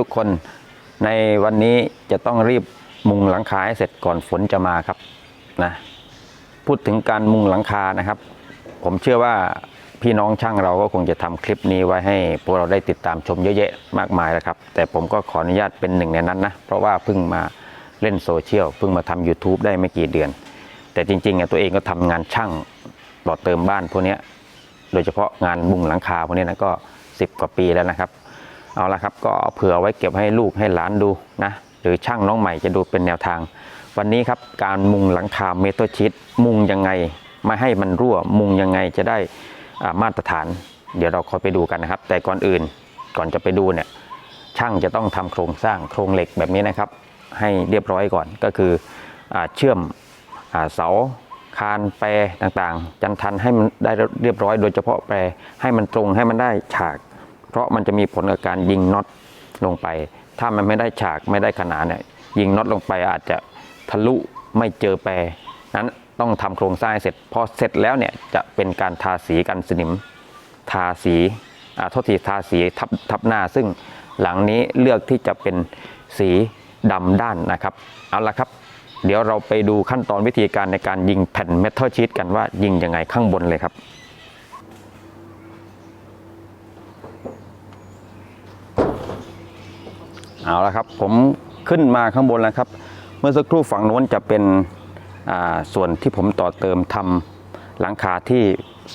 ทุกคนในวันนี้จะต้องรีบมุงหลังคาให้เสร็จก่อนฝนจะมาครับนะพูดถึงการมุงหลังคานะครับ ผมเชื่อว่าพี่น้องช่างเราก็คงจะทำคลิปนี้ไว้ให้พวกเราได้ติดตามชมเยอะแยะมากมายแล้วครับ แต่ผมก็ขออนุญาตเป็นหนึ่งในนั้นนะเพราะว่าเพิ่งมาเล่นโซเชียลเพิ่งมาทำ YouTube ได้ไม่กี่เดือน แต่จริงๆอะตัวเองก็ทำงานช่างต่อเติมบ้านพวกนี้โดยเฉพาะงานมุงหลังคาพวกนี้นะก็ 10 กว่าปีแล้วนะครับ เอาละครับก็เผื่อไว้เก็บให้ลูกให้หลานดูนะหรือช่างน้องใหม่จะดูเป็นแนวทาง วันนี้ครับการมุงหลังคาเมทัลชีตมุงยังไงไม่ให้มันรั่วมุงยังไงจะได้อ่ามาตรฐาน เดี๋ยวเราคอยไปดูกันนะครับ แต่ก่อนอื่นก่อนจะไปดูเนี่ยช่างจะต้องทำโครงสร้างโครงเหล็กแบบนี้นะครับ ให้เรียบร้อยก่อนก็คืออเชื่อมอเสาคานแปรต่างๆ จันทันให้มันได้เรียบร้อย โดยเฉพาะแปรให้มันตรงให้มันได้ฉาก เพราะมันจะมีผลกับการยิงน็อตลงไป ถ้ามันไม่ได้ฉากไม่ได้ขนาดเนี่ยยิงน็อตลงไปอาจจะทะลุไม่เจอแปรนั้นต้องทำโครงสร้างเสร็จพอเสร็จแล้วเนี่ยจะเป็นการทาสีกันสนิม ทาสีอ่าทษทีทาสีทับทับหน้า ซึ่งหลังนี้เลือกที่จะเป็นสีดำด้านนะครับเอาละครับ เดี๋ยวเราไปดูขั้นตอนวิธีการในการยิงแผ่นเมทัลชีตกันว่ายิงยังไงข้างบนเลยครับ เอาละครับผมขึ้นมาข้างบนแล้วครับ เมื่อสักครู่ฝั่งโน้นจะเป็นส่วนที่ผมต่อเติมทำหลังคาที่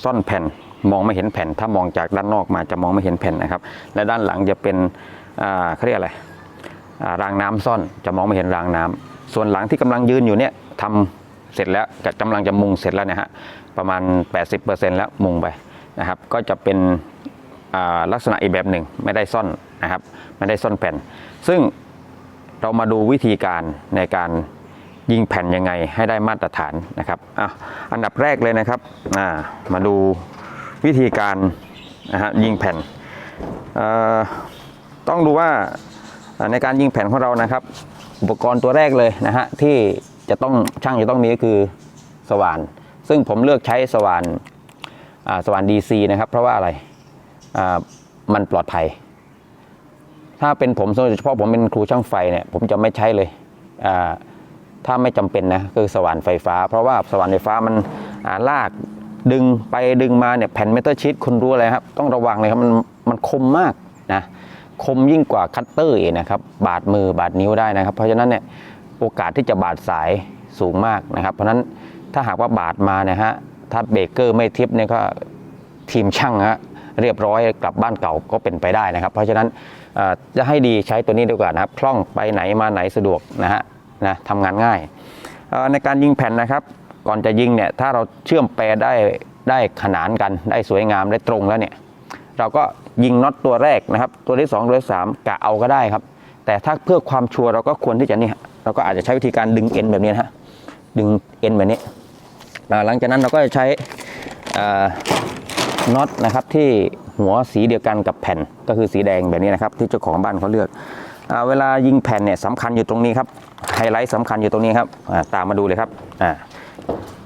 ซ่อนแผ่นมองไม่เห็นแผ่น ถ้ามองจากด้านนอกมาจะมองไม่เห็นแผ่นนะครับ และด้านหลังจะเป็นเขาเรียกอะไรารางน้ำซ่อนจะมองไม่เห็นรางน้ำส่วนหลังที่กำลังยืนอยู่เนี่ยทำเสร็จแล้วกำลังจะมุงเสร็จแล้วนี่ยฮะประมาณ 80%แล้วมุงไปนะครับก็จะเป็นลักษณะอีกแบบหนึ่งไม่ได้ซ่อนนะครับไม่ได้ซ่อนแผ่น ซึ่งเรามาดูวิธีการในการยิงแผ่นยังไงให้ได้มาตรฐานนะครับอะอันดับแรกเลยนะครับอ่ามาดูวิธีการนะฮะยิงแผ่นต้องดูว่าในการยิงแผ่นของเรานะครับ อุปกรณ์ตัวแรกเลยนะฮะที่จะต้องช่างจะต้องมีก็คือสว่าน ซึ่งผมเลือกใช้สว่านสว่าน DC นะครับ เพราะว่าอะไรมันปลอดภัย ถ้าเป็นผมโดยเฉพาะผมเป็นครูช่างไฟเนี่ยผมจะไม่ใช้เลยถ้าไม่จำเป็นนะคือสว่านไฟฟ้า เพราะว่าสว่านไฟฟ้ามันาลากดึงไปดึงมาเนี่ยแผ่นเมทัลชีตคุณรู้อะไรครับ ต้องระวังเลยครับมันมันคมมากนะคมยิ่งกว่าคัตเตอร์อีกนะครับบาดมือบาดนิ้วได้นะครับ เพราะฉะนั้นเนี่ยโอกาสที่จะบาดสายสูงมากนะครับ เพราะฉะนั้นถ้าหากว่าบาดมาเนี่ยฮะถ้าเบรกเกอร์ไม่ทิปเนี่ยก็ทีมช่างฮะ เรียบร้อยกลับบ้านเก่าก็เป็นไปได้นะครับ เพราะฉะนั้นจะให้ดีใช้ตัวนี้ดีกว่านะครับคล่องไปไหนมาไหนสะดวกนะฮะนะทำงานง่ายในการยิงแผ่นนะครับ ก่อนจะยิงเนี่ยถ้าเราเชื่อมแปรได้ได้ขนานกันได้สวยงามได้ตรงแล้วเนี่ยเราก็ยิงน็อตตัวแรกนะครับ ตัวที่ 2 ตัวที่3กะเอาก็ได้ครับ แต่ถ้าเพื่อความชัวร์เราก็ควรที่จะนี่เราก็อาจจะใช้วิธีการดึงเอ็นแบบนี้ฮะดึงเอ็นแบบนี้หลังจากนั้นเราก็จะใช้ น็อตนะครับที่หัวสีเดียวกันกับแผ่นก็คือสีแดงแบบนี้นะครับ ที่เจ้าของบ้านเขาเลือกอเวลายิงแผ่นเนี่ยสำคัญอยู่ตรงนี้ครับไฮไลท์สำคัญอยู่ตรงนี้ครับาตามมาดูเลยครับา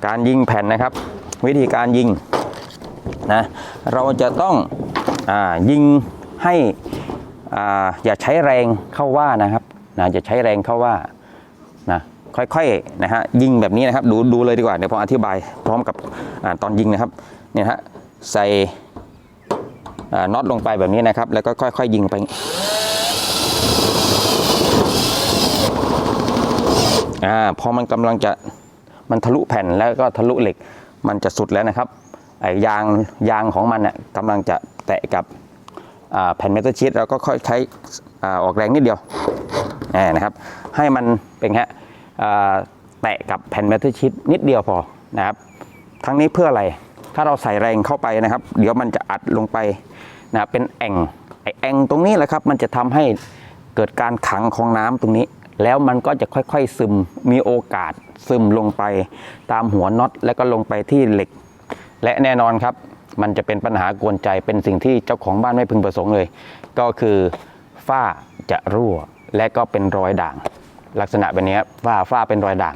การยิงแผ่นนะครับ วิธีการยิงนะเราจะต้องอยิงให้ออย่าใช้แรงเข้าว่านะครับนะอย่าใช้แรงเข้าว่านะค่อยๆนะฮะยิงแบบนี้นะครับดูดูเลยดีกว่าเดี๋ยวผมอธิบายพร้อมกับอตอนยิงนะครับเนี่ยฮะ ใส่น็อตลงไปแบบนี้นะครับ แล้วก็ค่อยๆยิงไปอ่าพอมันกำลังจะมันทะลุแผ่นแล้วก็ทะลุเหล็กมันจะสุดแล้วนะครับไอ้ยางยางของมันเนี่ยกำลังจะแตะกับแผ่นเมทัลชีตเราก็ค่อยใช้ออกแรงนิดเดียวนะครับ ให้มันเป็นแค่แตะกับแผ่นเมทัลชีตนิดเดียวพอนะครับ ทั้งนี้เพื่ออะไร ถ้าเราใส่แรงเข้าไปนะครับ เดี๋ยวมันจะอัดลงไปนะเป็นแอ่งไอแอ่งตรงนี้แหละครับ มันจะทำให้เกิดการขังของน้ำตรงนี้ แล้วมันก็จะค่อยๆซึมมีโอกาสซึมลงไปตามหัวน็อตแล้วก็ลงไปที่เหล็ก และแน่นอนครับ มันจะเป็นปัญหากวนใจเป็นสิ่งที่เจ้าของบ้านไม่พึงประสงค์เลย ก็คือฝ้าจะรั่วและก็เป็นรอยด่าง ลักษณะแบบนี้ฝ้าฝ้าเป็นรอยด่าง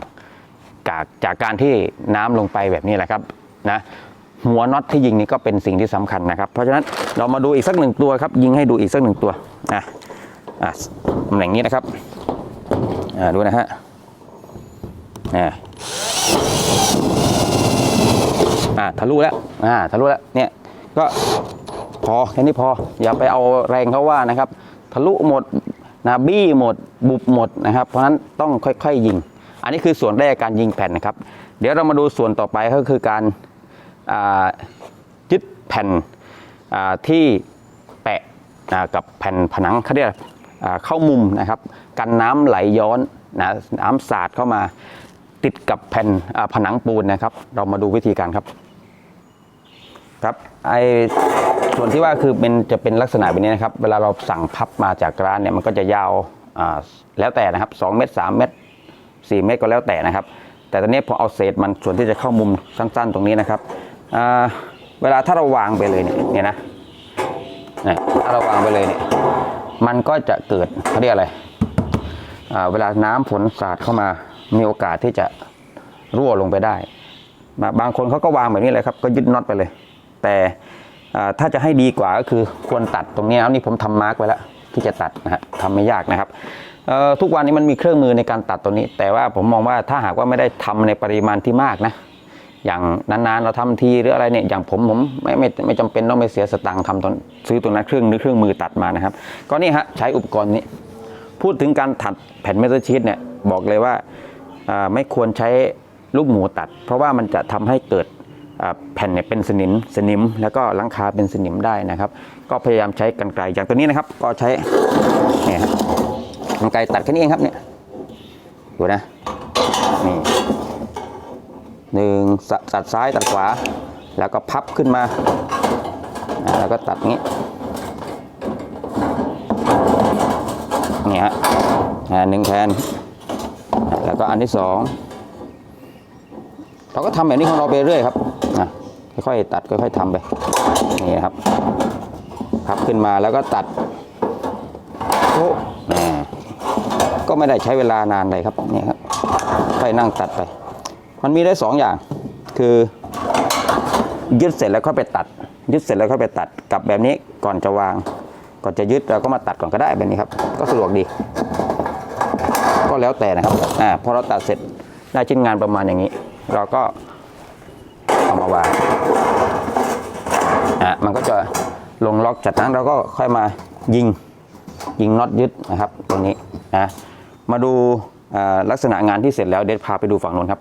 จากจากการที่น้ำลงไปแบบนี้แหละครับนะ หัวน็อตที่ยิงนี่ก็เป็นสิ่งที่สำคัญนะครับ เพราะฉะนั้นเรามาดูอีกสักหนึ่งตัวครับ ยิงให้ดูอีกสักหนึ่งตัวนะอะตำแหน่งนี้นะครับอ่าดูนะฮะอ่าอ่าทะลุแล้วอ่าทะลุแล้วเนี่ยก็พอแค่นี้พออย่าไปเอาแรงเขาว่านะครับ ทะลุหมดนะบี้หมดบุบหมดนะครับ เพราะฉะนั้นต้องค่อยๆยิง อันนี้คือส่วนแรกการยิงแผ่นนะครับ เดี๋ยวเรามาดูส่วนต่อไปก็คือการ ยึดแผ่นที่แปะกับแผ่นผนังเขาเรียกเข้ามุมนะครับ กันน้ำไหลย้อนนะน้ำสาดเข้ามาติดกับแผ่นผนังปูนนะครับ เรามาดูวิธีการครับครับไอส่วนที่ว่าคือเป็นจะเป็นลักษณะแบบนี้นะครับ เวลาเราสั่งพับมาจากร้านเนี่ยมันก็จะยาวแล้วแต่นะครับ2เมตร3เมตร4เมตรก็แล้วแต่นะครับ แต่ตอนนี้ผมเอาเศษมันส่วนที่จะเข้ามุมสั้นๆตรงนี้นะครับ เวลาถ้าเราวางไปเลยเนี่ยเนี่ยนะเนี่ยถ้าเราวางไปเลยเนี่ยมันก็จะเกิดเขาเรียกอะไรเวลาน้ำฝนสาดเข้ามามีโอกาสที่จะรั่วลงไปได้ บางคนเขาก็วางแบบนี้เลยครับ ก็ยึดน็อตไปเลย แต่ถ้าจะให้ดีกว่าก็คือควรตัดตรงนี้นะนี่ผมทำมาร์กไว้แล้วที่จะตัดนะฮะทำไม่ยากนะครับทุกวันนี้มันมีเครื่องมือในการตัดตัวนี้ แต่ว่าผมมองว่าถ้าหากว่าไม่ได้ทำในปริมาณที่มากนะ อย่างนานๆเราทำทีหรืออะไรเนี่ยอย่างผมผมไม่ไม่ไม่จำเป็นต้องไปเสียสตังค์ทำตอนซื้อตัวนั้นเครื่องหรือเครื่องมือตัดมานะครับ ก็นี่ฮะใช้อุปกรณ์นี้ พูดถึงการถัดแผ่นเมทัลชีตเนี่ยบอกเลยว่าไม่ควรใช้ลูกหมูตัด เพราะว่ามันจะทำให้เกิดแผ่นเนี่ยเป็นสนิมสนิม แล้วก็ลังคาเป็นสนิมได้นะครับ ก็พยายามใช้กันไกลอย่างตัวนี้นะครับ ก็ใช้เนี่ยกันไกลตัดแค่นี้เองครับเนี่ยดูนะนี่ หนึ่งสตัดซ้ายตัดขวา แล้วก็พับขึ้นมา แล้วก็ตัดงี้นี่ฮะหนึ่งแผ่นแล้วก็อันที่สองเราก็ทำแบบนี้ของเราไปเรื่อยครับค่อยๆตัดค่อยๆทำไปนี่ครับพับขึ้นมาแล้วก็ตัดโอ้ก็ไม่ได้ใช้เวลานานเลยครับนี่ครับค่อยนั่งตัดไป มันมีได้สองอย่าง คือยึดเสร็จแล้วค่อยไปตัด ยึดเสร็จแล้วค่อยไปตัดกับแบบนี้ก่อนจะวาง ก่อนจะยึดเราก็มาตัดก่อนก็ได้แบบนี้ครับ ก็สะดวกดี ก็แล้วแต่นะครับอ่าพอเราตัดเสร็จได้ชิ้นงานประมาณอย่างนี้ เราก็เอามาวางอะมันก็จะลงล็อกจากนั้นเราก็ค่อยมายิงยิงน็อตยึดนะครับตรงนี้นะมาดูลักษณะงานที่เสร็จแล้วเดี๋ยวพาไปดูฝั่งนู้นครับ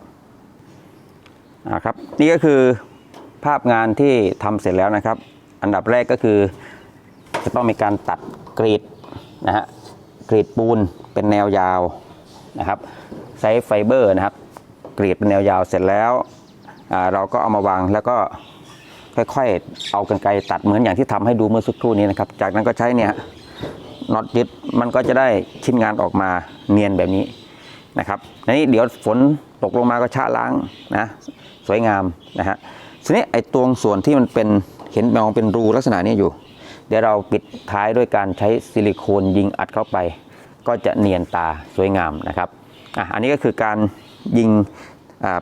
อ่าครับนี่ก็คือภาพงานที่ทำเสร็จแล้วนะครับ อันดับแรกก็คือจะต้องมีการตัดกรีดนะฮะกรีดปูนเป็นแนวยาวนะครับใช้ไฟเบอร์นะครับ กรีดเป็นแนวยาวเสร็จแล้วเราก็เอามาวางแล้วก็ค่อยๆเอากันไกรตัดเหมือนอย่างที่ทำให้ดูเมื่อสักครู่นี้นะครับ จากนั้นก็ใช้เนี่ยน็อตยึดมันก็จะได้ชิ้นงานออกมาเนียนแบบนี้นะครับนนี้เดี๋ยวฝน ตกลงมาก็ชะล้างนะสวยงามนะฮะทีนี้ไอ้ตรงส่วนที่มันเป็นเห็นมองเป็นรูลักษณะนี้อยู่ เดี๋ยวเราปิดท้ายด้วยการใช้ซิลิโคนยิงอัดเข้าไป ก็จะเนียนตาสวยงามนะครับอะอันนี้ก็คือการยิง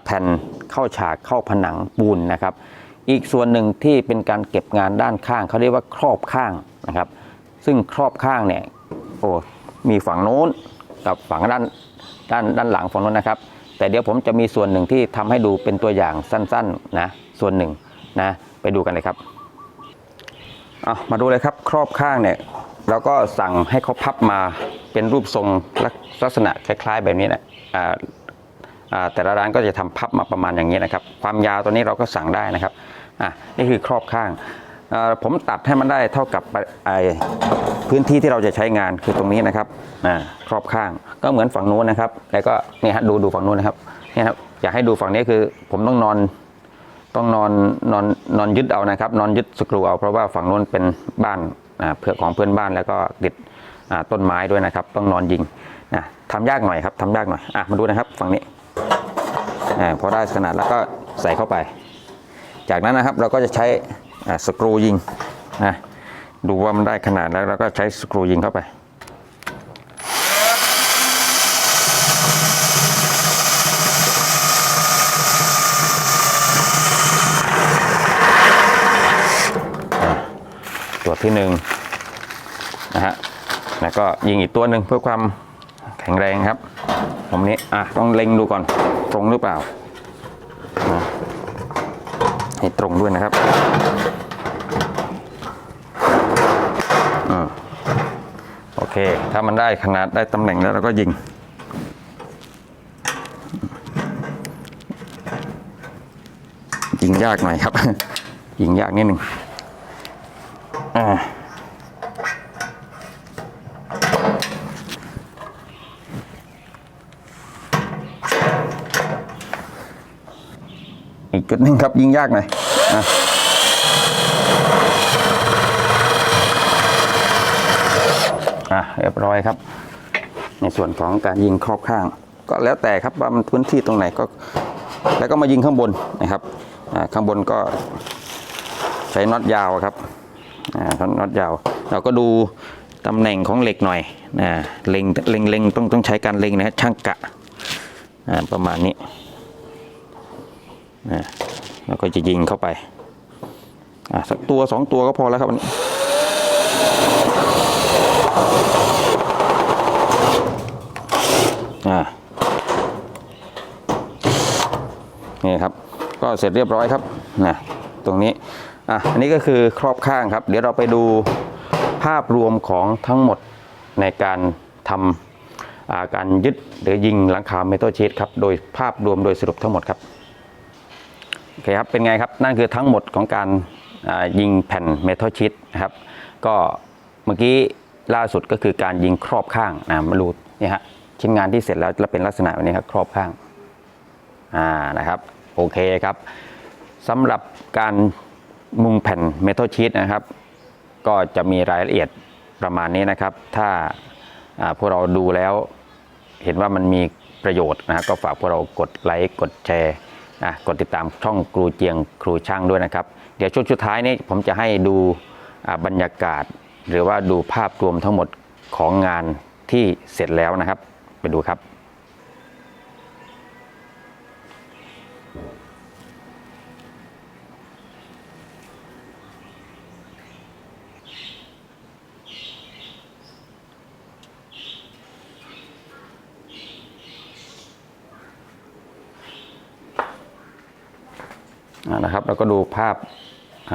แผ่นเข้าฉากเข้าผนังปูนนะครับ อีกส่วนหนึ่งที่เป็นการเก็บงานด้านข้างเขาเรียกว่าครอบข้างนะครับ ซึ่งครอบข้างเนี่ยโอ้มีฝั่งโน้นกับฝั่งด้านด้านด้านหลังฝั่งโน้นนะครับ แต่เดี๋ยวผมจะมีส่วนหนึ่งที่ทำให้ดูเป็นตัวอย่างสั้นๆนะส่วนหนึ่งนะไปดูกันเลยครับเอามาดูเลยครับครอบข้างเนี่ยเราก็สั่งให้เขาพับมาเป็นรูปทรงลักษณะคล้าย ๆ แบบนี้นะอ่าอ่าแต่ละร้านก็จะทำพับมาประมาณอย่างนี้นะครับ ความยาวตัวนี้เราก็สั่งได้นะครับอะนี่คือครอบข้าง ผมตัดให้มันได้เท่ากับไอ้พื้นที่ที่เราจะใช้งานคือตรงนี้นะครับอ่าครอบข้างก็เหมือนฝั่งนู้นนะครับ แล้วก็เนี่ยฮะดูดูฝั่งนู้นนะครับเนี่ยครับอยากให้ดูฝั่งนี้คือ ผมต้องนอนต้องนอนนอนนอนยึดเอานะครับ นอนยึดสกรูเอาเพราะว่าฝั่งนู้นเป็นบ้านอ่าเพื่อของเพื่อนบ้านแล้วก็ติดอ่าต้นไม้ด้วยนะครับ ต้องนอนยิงนะทำยากหน่อยครับทำยากหน่อยอะมาดูนะครับฝั่งนี้อ่าพอได้ขนาดแล้วก็ใส่เข้าไป จากนั้นนะครับเราก็จะใช้อ่า สกรูยิงนะดูว่ามันได้ขนาดแล้วเราก็ใช้สกรูยิงเข้าไปตัวที่หนึ่งนะฮะนะก็ยิงอีกตัวหนึ่งเพื่อความแข็งแรงครับผมนี้อะต้องเล็งดูก่อนตรงหรือเปล่า ให้ตรงด้วยนะครับอืมโอเค ถ้ามันได้ขนาดได้ตำแหน่งแล้วเราก็ยิง ยิงยากหน่อยครับ ยิงยากนิดหนึ่งอ่า จุดหนึ่งครับยิงยากหน่อยอะเรียบร้อยครับ ในส่วนของการยิงครอบข้าง ก็แล้วแต่ครับว่ามันพื้นที่ตรงไหนก็แล้วก็มายิงข้างบนนะครับข้างบนก็ใช้น็อตยาวครับอ่าน็อตยาว เราก็ดูตำแหน่งของเหล็กหน่อยนะเล็งเล็งเล็งต้องต้องใช้การเล็งนะฮะช่างกะอ่าประมาณนี้ นะแล้วก็จะยิงเข้าไปอ่าสักตัวสองตัวก็พอแล้วครับอันนี้อ่านี่ครับ ก็เสร็จเรียบร้อยครับนะตรงนี้อะอันนี้ก็คือครอบข้างครับ เดี๋ยวเราไปดูภาพรวมของทั้งหมดในการทำาการยึดหรือยิงหลังคาเมทัลชีตครับ โดยภาพรวมโดยสรุปทั้งหมดครับ โอเคครับ เป็นไงครับ นั่นคือทั้งหมดของการยิงแผ่นเมทัลชีตนะครับ ก็เมื่อกี้ล่าสุดก็คือการยิงครอบข้างนะมาดูนี่ฮะชิ้นงานที่เสร็จแล้วจะเป็นลักษณะแบบนี้ครับครอบข้างอ่านะครับโอเคครับสำหรับการมุงแผ่นเมทัลชีตนะครับ ก็จะมีรายละเอียดประมาณนี้นะครับ ถ้าพวกเราดูแล้วเห็นว่ามันมีประโยชน์นะฮะก็ฝากพวกเรากดไลค์กดแชร์ กดติดตามช่องครูเจียงครูช่างด้วยนะครับ เดี๋ยวช่วงสุดท้ายนี้ผมจะให้ดูบรรยากาศ หรือว่าดูภาพรวมทั้งหมดของงานที่เสร็จแล้วนะครับ ไปดูครับ นะครับแล้วก็ดูภาพ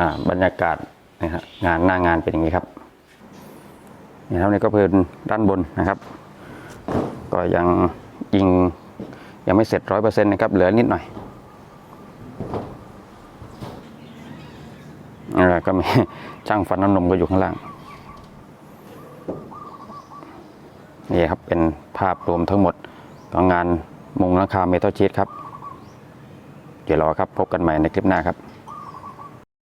าบรรยากาศนะฮะงานหน้างานเป็นอย่างนี้ครับนี่ครับนี่ก็เป็นด้านบนนะครับ ก็ยังยิงยังไม่เสร็จร้อยเปอร์เซ็นต์นะครับ เหลือนิดหน่อยแล้วก็มีช่างฟันน้ำนมก็อยู่ข้างล่าง นี่ครับเป็นภาพรวมทั้งหมดของงานมุงหลังคาเมทัลชีตครับ เดี๋ยวรอครับ พบกันใหม่ในคลิปหน้าครับ